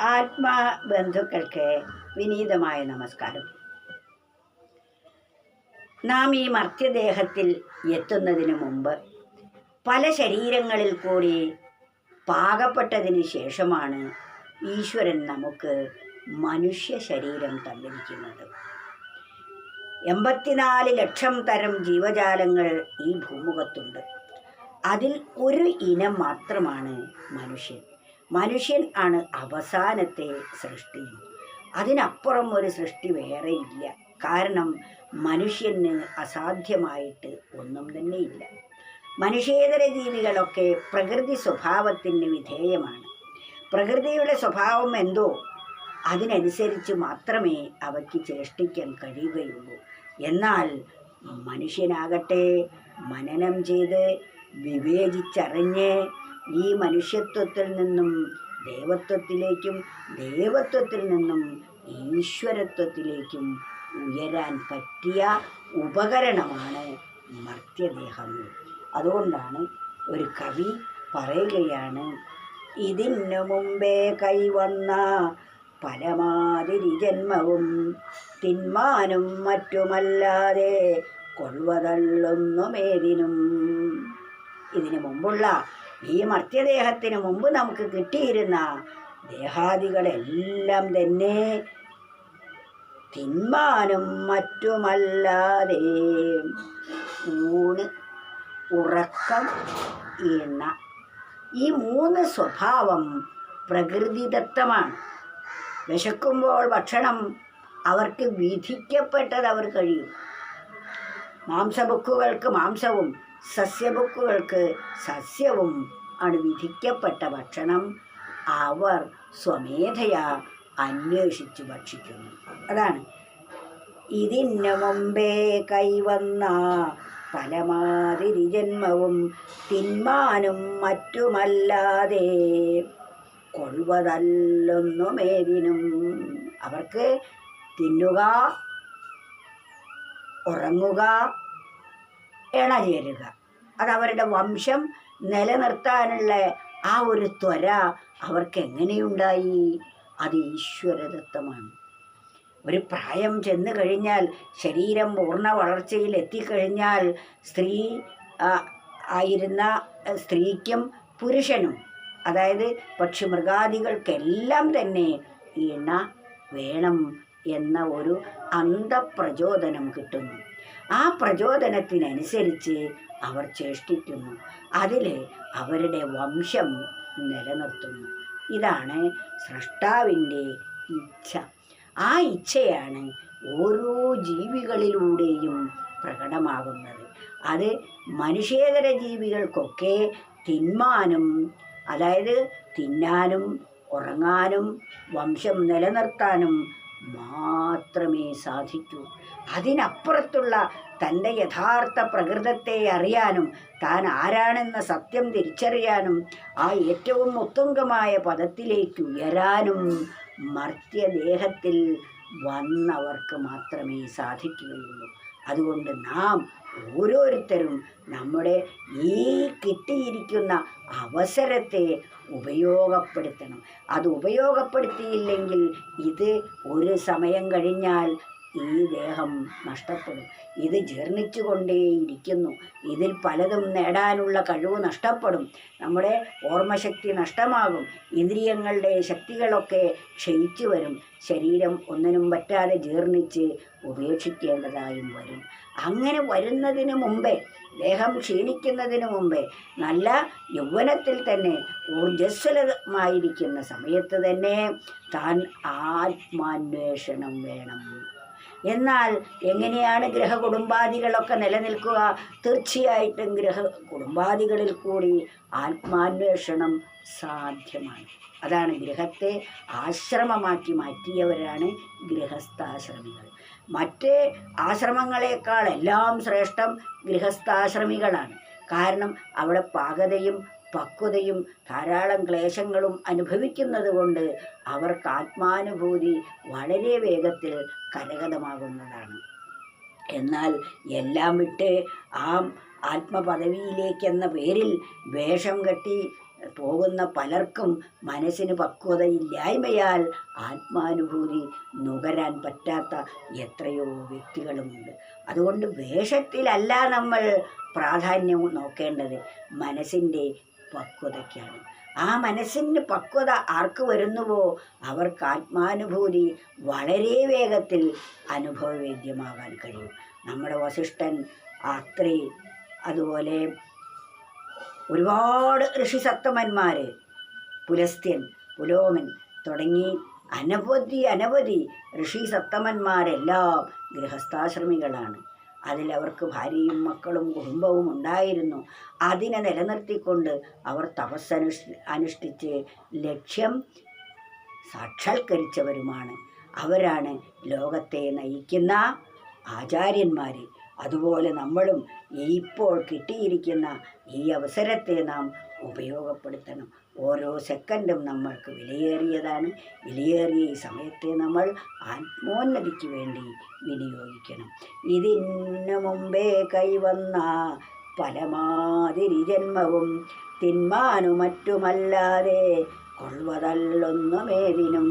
ആത്മാ ബന്ധുക്കൾക്ക് വിനീതമായ നമസ്കാരം. നാം ഈ മർത്യദേഹത്തിൽ എത്തുന്നതിന് മുമ്പ് പല ശരീരങ്ങളിൽ കൂടി പാകപ്പെട്ടതിന് ശേഷമാണ് ഈശ്വരൻ നമുക്ക് മനുഷ്യ ശരീരം തന്നിരിക്കുന്നത്. എൺപത്തിനാല് ലക്ഷം തരം ജീവജാലങ്ങൾ ഈ ഭൂമുഖത്തുണ്ട്. അതിൽ ഒരു ഇനം മാത്രമാണ് മനുഷ്യൻ. മനുഷ്യൻ ആണ് അവസാനത്തെ സൃഷ്ടി. അതിനപ്പുറം ഒരു സൃഷ്ടി വേറെ ഇല്ല കാരണം മനുഷ്യന് അസാധ്യമായിട്ട് ഒന്നും തന്നെ ഇല്ല മനുഷ്യേതര ജീവികളൊക്കെ പ്രകൃതി സ്വഭാവത്തിന് വിധേയമാണ്. പ്രകൃതിയുടെ സ്വഭാവം എന്തോ? അതിനനുസരിച്ച് മാത്രമേ അവയ്ക്ക് ചേഷ്ടിക്കാൻ കഴിയുകയുള്ളൂ. എന്നാൽ മനുഷ്യനാകട്ടെ മനനം ചെയ്ത് വിവേചിച്ചറിഞ്ഞ് ഈ മനുഷ്യത്വത്തിൽ നിന്നും ദേവത്വത്തിലേക്കും ദേവത്വത്തിൽ നിന്നും ഈശ്വരത്വത്തിലേക്കും ഉയരാൻ പറ്റിയ ഉപകരണമാണ് മർത്യദേഹം. അതുകൊണ്ടാണ് ഒരു കവി പറയുകയാണ് ഇതിനു മുമ്പേ കൈവന്ന പരമാതിരി ജന്മവും തിന്മാനും മറ്റുമല്ലാതെ കൊള്ളുവതള്ളുന്നുമേതിനും ഇതിനു മുമ്പുള്ള ഈ മർത്യദേഹത്തിന് മുമ്പ് നമുക്ക് കിട്ടിയിരുന്ന ദേഹാദികളെല്ലാം തന്നെ തിന്മാനും മറ്റുമല്ലാതെ ഊണ് ഉറക്കം ഇണ ഈ മൂന്ന് സ്വഭാവം പ്രകൃതിദത്തമാണ്. വിശക്കുമ്പോൾ ഭക്ഷണം അവർക്ക് വിധിക്കപ്പെട്ടത് അവർ കഴിയും. മാംസബുക്കുകൾക്ക് മാംസവും സസ്യബുക്കുകൾക്ക് സസ്യവും ആണ് വിധിക്കപ്പെട്ട ഭക്ഷണം അവർ സ്വമേധയാ അന്വേഷിച്ച് ഭക്ഷിക്കുന്നു. അതാണ്. ഇതിന് മുമ്പേ കൈവന്ന പലമാതിരി ജന്മവും തിന്മാനും മറ്റുമല്ലാതെ കൊള്ളുവതല്ലൊന്നുമേതിനും അവർക്ക് തിന്നുക ഉറങ്ങുക ഇണചേരുക. അതവരുടെ വംശം നിലനിർത്താനുള്ള ആ ഒരു ത്വര അവർക്ക് എങ്ങനെയുണ്ടായി അത് ഈശ്വരദത്തമാണ്. ഒരു പ്രായം ചെന്ന് കഴിഞ്ഞാൽ ശരീരം പൂർണ വളർച്ചയിൽ എത്തിക്കഴിഞ്ഞാൽ സ്ത്രീ ആയിരുന്ന സ്ത്രീക്കും പുരുഷനും അതായത് പക്ഷി മൃഗാദികൾക്കെല്ലാം തന്നെ ഇണ വേണം. എന്ന ഒരു അന്ധപ്രചോദനം കിട്ടുന്നു. ആ പ്രചോദനത്തിനനുസരിച്ച് അവർ ചേഷ്ടിക്കുന്നു. അതിൽ അവരുടെ വംശം നിലനിർത്തുന്നു. ഇതാണ് സൃഷ്ടാവിന്റെ ഇച്ഛ. ആ ഇച്ഛയാണ് ഓരോ ജീവികളിലൂടെയും പ്രകടമാകുന്നത്. അത് മനുഷ്യേതര ജീവികൾക്കൊക്കെ തിന്മാനും അതായത് തിന്നാനും ഉറങ്ങാനും വംശം നിലനിർത്താനും മാത്രമേ സാധിക്കൂ. അതിനപ്പുറത്തുള്ള തന്റെ യഥാർത്ഥ പ്രകൃതത്തെ അറിയാനും താൻ ആരാണെന്ന സത്യം തിരിച്ചറിയാനും ആ ഏറ്റവും ഉത്തുംഗമായ പദത്തിലേക്ക് ഉയരാനും മർത്യദേഹത്തിൽ വന്നവർക്ക് മാത്രമേ സാധിക്കുകയുള്ളൂ. അതുകൊണ്ട് നാം ഓരോരുത്തരും നമ്മുടെ ഈ കിട്ടിയിരിക്കുന്ന അവസരത്തെ ഉപയോഗപ്പെടുത്തണം. അത് ഉപയോഗപ്പെടുത്തിയില്ലെങ്കിൽ ഇത് ഒരു സമയം കഴിഞ്ഞാൽ ഈ ദേഹം നഷ്ടപ്പെടും. ഇത് ജീർണിച്ചുകൊണ്ടേയിരിക്കുന്നു. ഇതിൽ പലതും നേടാനുള്ള കഴിവ് നഷ്ടപ്പെടും. നമ്മുടെ ഓർമ്മശക്തി നഷ്ടമാകും. ഇന്ദ്രിയങ്ങളുടെ ശക്തികളൊക്കെ ക്ഷയിച്ചു വരും. ശരീരം ഒന്നിനും പറ്റാതെ ജീർണിച്ച് ഉപേക്ഷിക്കേണ്ടതായും വരും. അങ്ങനെ വരുന്നതിന് മുമ്പേ ദേഹം ക്ഷീണിക്കുന്നതിന് മുമ്പേ നല്ല യൗവനത്തിൽ തന്നെ ഊർജസ്വലമായിരിക്കുന്ന സമയത്ത് തന്നെ താൻ ആത്മാന്വേഷണം വേണം. എന്നാൽ എങ്ങനെയാണ് ഗ്രഹകുടുംബാദികളൊക്കെ നിലനിൽക്കുക? തീർച്ചയായിട്ടും ഗ്രഹ കുടുംബാദികളിൽ കൂടി ആത്മാന്വേഷണം സാധ്യമാണ്. അതാണ് ഗൃഹത്തെ ആശ്രമമാക്കി മാറ്റിയവരാണ് ഗൃഹസ്ഥാശ്രമികൾ. മറ്റ് ആശ്രമങ്ങളെക്കാൾ എല്ലാം ശ്രേഷ്ഠം ഗൃഹസ്ഥാശ്രമികളാണ്. കാരണം അവിടെ പാകതയും പക്വതയും ധാരാളം ക്ലേശങ്ങളും അനുഭവിക്കുന്നത് കൊണ്ട് അവർക്ക് ആത്മാനുഭൂതി വളരെ വേഗത്തിൽ കരഗതമാകുന്നതാണ് എന്നാൽ എല്ലാം വിട്ട് ആ ആത്മപദവിയിലേക്കെന്ന പേരിൽ വേഷം കെട്ടി പോകുന്ന പലർക്കും മനസ്സിന് പക്വതയില്ലായ്മയാൽ ആത്മാനുഭൂതി നുകരാൻ പറ്റാത്ത എത്രയോ വ്യക്തികളുമുണ്ട്. അതുകൊണ്ട് വേഷത്തിലല്ല നമ്മൾ പ്രാധാന്യം നോക്കേണ്ടത്. മനസ്സിന്റെ പക്വതയ്ക്കാണ്. ആ മനസ്സിന് പക്വത ആർക്ക് വരുന്നുവോ? അവർക്ക് ആത്മാനുഭൂതി വളരെ വേഗത്തിൽ അനുഭവവേദ്യമാകാൻ കഴിയും. നമ്മുടെ വസിഷ്ഠൻ അത്രി അതുപോലെ ഒരുപാട് ഋഷിസത്തമന്മാർ പുലസ്ത്യൻ പുലോമൻ തുടങ്ങി അനവധി അനവധി ഋഷി സത്തമന്മാരെല്ലാം ഗൃഹസ്ഥാശ്രമികളാണ്. അതിലവർക്ക് ഭാര്യയും മക്കളും കുടുംബവും ഉണ്ടായിരുന്നു. അതിനെ നിലനിർത്തിക്കൊണ്ട് അവർ തപസ്സനുഷ് അനുഷ്ഠിച്ച് ലക്ഷ്യം സാക്ഷാത്കരിച്ചവരുമാണ്. അവരാണ് ലോകത്തെ നയിക്കുന്ന ആചാര്യന്മാർ അതുപോലെ നമ്മളും ഇപ്പോൾ കിട്ടിയിരിക്കുന്ന ഈ അവസരത്തെ നാം ഉപയോഗപ്പെടുത്തണം. ഓരോ സെക്കൻഡും നമ്മൾക്ക് വിലയേറിയതാണ്. വിലയേറിയ ഈ സമയത്തെ നമ്മൾ ആത്മോന്നതിക്ക് വേണ്ടി വിനിയോഗിക്കണം. ഇതിന് മുമ്പേ കൈവന്ന പലമാതിരി ജന്മവും തിന്മാനു മറ്റുമല്ലാതെ കൊള്ളുവതല്ലൊന്നുമേതിനും.